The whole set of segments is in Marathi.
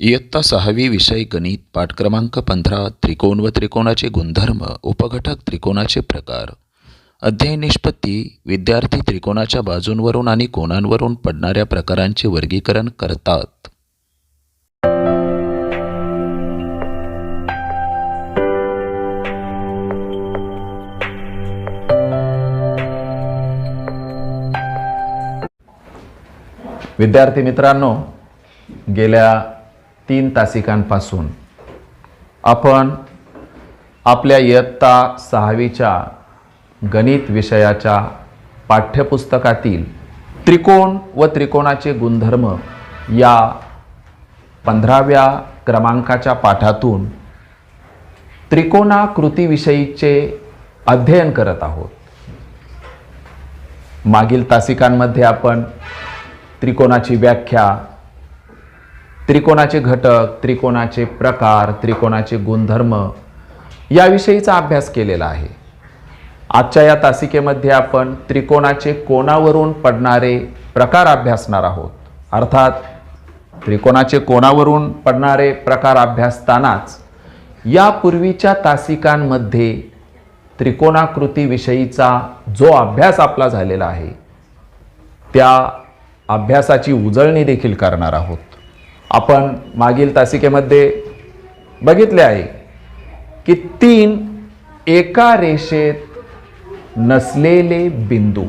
इयत्ता सहावी विषय गणित पाठ क्रमांक पंधरा त्रिकोण व त्रिकोणाचे गुणधर्म उपघटक त्रिकोणाचे प्रकार. अध्ययन निष्पत्ती विद्यार्थी त्रिकोणाच्या बाजूंवरून आणि कोणांवरून पडणाऱ्या प्रकारांचे वर्गीकरण करतात. विद्यार्थी मित्रांनो गेल्या तीन तासिकांपासून. आपण आपल्या इयत्ता सहावीच्या गणित विषयाच्या पाठ्यपुस्तकातील त्रिकोण व त्रिकोणाचे गुणधर्म या पंधराव्या क्रमांकाच्या पाठातून त्रिकोणाकृतीविषयीचे अध्ययन करत आहोत. मागील तासिकांमध्ये आपण त्रिकोणाची व्याख्या त्रिकोणाचे घटक त्रिकोणाचे प्रकार त्रिकोणाचे गुणधर्म याविषयीचा अभ्यास केलेला आहे. आजच्या या तासिकेमध्ये आपण त्रिकोणाचे कोणावरून पडणारे प्रकार अभ्यासणार आहोत. अर्थात त्रिकोणाचे कोणावरून पडणारे प्रकार अभ्यासतानाच यापूर्वीच्या तासिकांमध्ये त्रिकोणाकृतीविषयीचा जो अभ्यास आपला झालेला आहे त्या अभ्यासाची उजळणी देखील करणार आहोत. आपण मागील तासिकेमध्ये बघितले आहे की तीन एका रेषेत नसलेले बिंदू.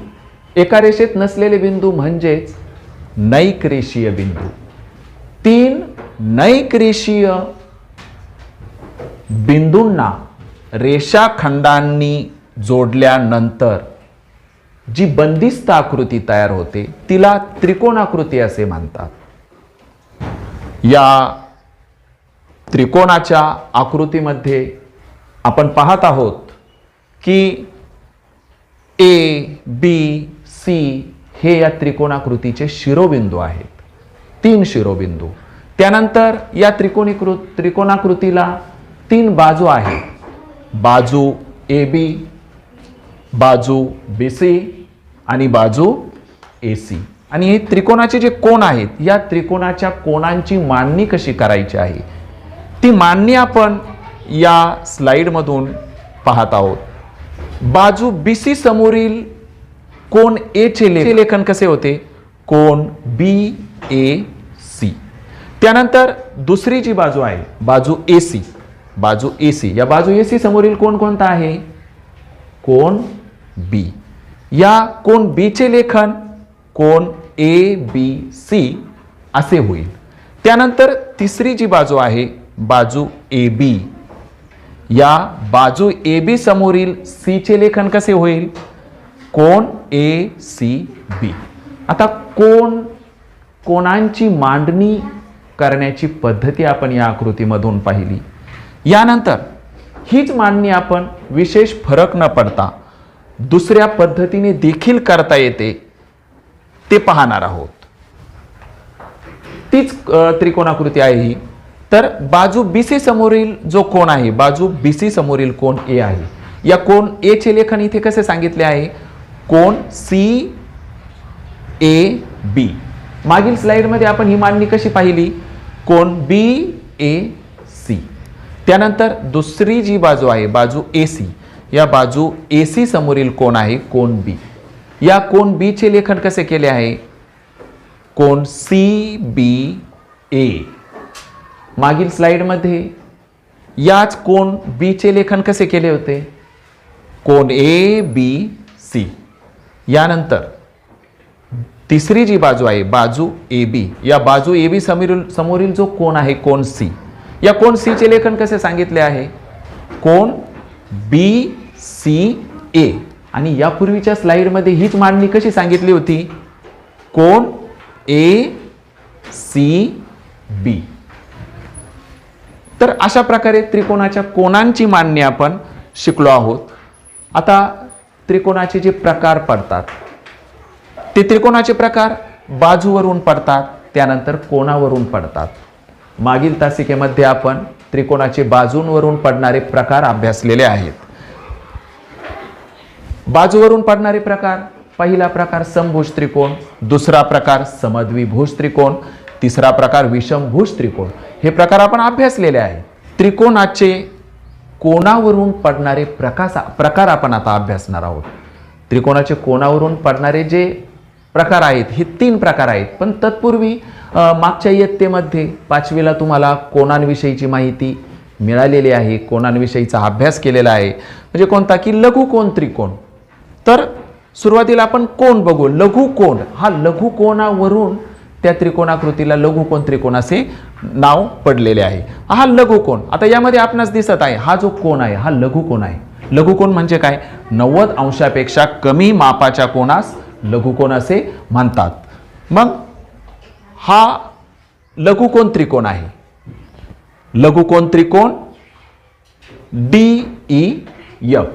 एका रेषेत नसलेले बिंदू म्हणजेच नैक रेषीय बिंदू. तीन नैक रेषीय बिंदूंना रेषाखंडांनी जोडल्यानंतर जी बंदिस्त आकृती तयार होते तिला त्रिकोणाकृती असे म्हणतात. या त्रिकोणाच्या आकृतीमध्ये आपण पाहत आहोत की ए बी सी हे या त्रिकोणाकृतीचे शिरोबिंदू आहेत. तीन शिरोबिंदू. त्यानंतर या त्रिकोणीकृ त्रिकोणाकृतीला तीन बाजू आहेत. बाजू ए बी बाजू बी सी आणि बाजू ए सी आणि हे त्रिकोणाचे जे कोण आहेत या त्रिकोणाच्या कोणांची मांडणी कशी करायची आहे? ती मांडणी आपण या स्लाइडमधून पाहत आहोत. बाजू बी सी समोरील कोण ए चे ले- लेखन कसे होते? कोण बी ए सी त्यानंतर दुसरी जी बाजू आहे बाजू ए सी बाजू ए सी या बाजू ए सी समोरील कोण कोणता आहे? कोण बी या कोण बी चे लेखन कोण ए बी सी असे होईल. त्यानंतर तिसरी जी बाजू आहे बाजू ए बी या बाजू ए बी समोरील सीचे लेखन कसे होईल? कोण ए सी बी आता कोण कोणांची मांडणी करण्याची पद्धती आपण या आकृतीमधून पाहिली. यानंतर हीच मांडणी आपण विशेष फरक न पडता दुसऱ्या पद्धतीने देखील करता येते. ते पाहणार आहोत. तीच त्रिकोणाकृती आहे ही. तर बाजू बी सी समोरील जो कोण आहे बाजू बी सी समोरील कोण ए आहे. या कोण ए चे लेखन इथे कसे सांगितले आहे? कोण सी ए बी मागील स्लाइडमध्ये आपण ही मांडणी कशी पाहिली? कोण बी ए सी त्यानंतर दुसरी जी बाजू आहे बाजू ए सी या बाजू ए सी समोरील कोण आहे कोण बी या कोण बीचे लेखन कसे केले आहे? कोण सी बी ए मागील स्लाइडमध्ये याच कोण बीचे लेखन कसे केले होते? कोण ए बी सी यानंतर तिसरी जी बाजू आहे बाजू ए बी या बाजू ए बी समोरील समोरील जो कोण आहे कोण सी या कोण सीचे लेखन कसे सांगितले आहे? कोण बी सी ए आणि यापूर्वीच्या स्लाईडमध्ये हीच मांडणी कशी सांगितली होती? कोण? A C B. तर अशा प्रकारे त्रिकोणाच्या कोणांची मांडणी आपण शिकलो आहोत. आता त्रिकोणाचे जे प्रकार पडतात ते त्रिकोणाचे प्रकार बाजूवरून पडतात त्यानंतर कोणावरून पडतात? मागील तासिकेमध्ये आपण त्रिकोणाचे बाजूंवरून पडणारे प्रकार अभ्यासलेले आहेत. बाजूवरून पडणारे प्रकार पहिला प्रकार समभुज त्रिकोण दुसरा प्रकार समद्विभुज त्रिकोण तिसरा प्रकार विषमभुज त्रिकोण. हे प्रकार आपण अभ्यासलेले आहे. त्रिकोणाचे कोणावरून पडणारे प्रकाश प्रकार आपण आता अभ्यासणार आहोत. त्रिकोणाचे कोणावरून पडणारे जे प्रकार आहेत हे तीन प्रकार आहेत. पण तत्पूर्वी मागच्या इयत्तेमध्ये पाचवीला तुम्हाला कोणांविषयीची माहिती मिळालेली आहे कोणांविषयीचा अभ्यास केलेला आहे. म्हणजे कोणता की लघुकोण त्रिकोण. तर सुरुवातीला आपण कोण बघू लघु कोण? हा लघुकोणावरून त्या त्रिकोणाकृतीला लघुकोण त्रिकोण असे नाव पडलेले आहे. हा लघु कोण? आता यामध्ये आपणास दिसत आहे हा जो कोण आहे हा लघुकोण आहे. लघु कोण म्हणजे काय? नव्वद अंशापेक्षा कमी मापाच्या कोणास लघुकोण असे म्हणतात. मग हा लघुकोण त्रिकोण आहे? लघुकोण त्रिकोण? D E F.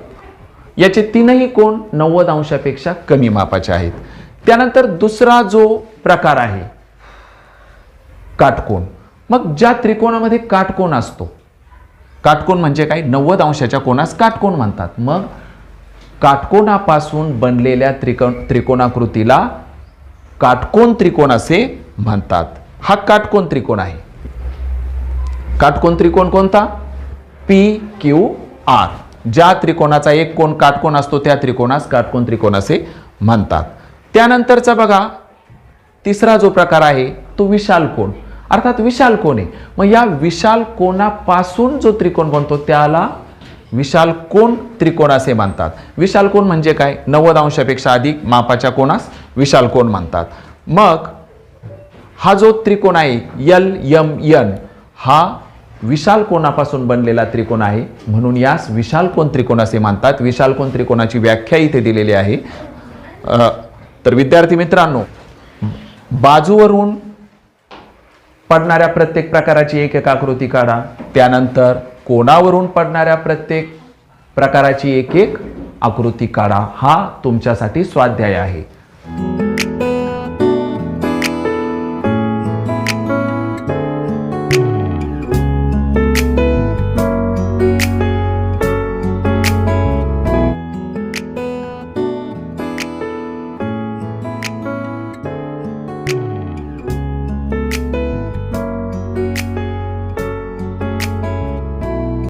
याचे तीनही कोण नव्वद अंशापेक्षा कमी मापाचे आहेत. त्यानंतर दुसरा जो प्रकार आहे काटकोण मग ज्या त्रिकोणामध्ये काटकोण असतो काटकोण म्हणजे काय? नव्वद अंशाच्या कोणास काटकोण म्हणतात. मग काटकोणापासून बनलेल्या त्रिकोण त्रिकोणाकृतीला काटकोण त्रिकोण असे म्हणतात. हा काटकोण त्रिकोण आहे. काटकोण त्रिकोण कोणता? P Q R. ज्या त्रिकोणाचा एक कोण काटकोण असतो त्या त्रिकोणास काटकोण त्रिकोण असे म्हणतात. त्यानंतरचा बघा तिसरा जो प्रकार आहे तो विशाल कोण. अर्थात विशाल कोण आहे? मग या विशाल कोणापासून जो त्रिकोण बनतो त्याला विशाल कोण त्रिकोण असे म्हणतात. विशाल कोण म्हणजे काय? नव्वद अंशापेक्षा अधिक मापाच्या कोणास विशाल कोण म्हणतात. मग हा जो त्रिकोण आहे यल यम यन हा विशाल कोणापासून बनलेला त्रिकोण आहे? म्हणून यास विशाल कोण त्रिकोण असे मानतात. विशाल कोण त्रिकोणाची व्याख्या इथे दिलेली आहे. तर विद्यार्थी मित्रांनो बाजूवरून पडणाऱ्या प्रत्येक प्रकाराची एक एक आकृती काढा. त्यानंतर कोणावरून पडणाऱ्या प्रत्येक प्रकाराची एक एक आकृती काढा. हा तुमच्यासाठी स्वाध्याय आहे.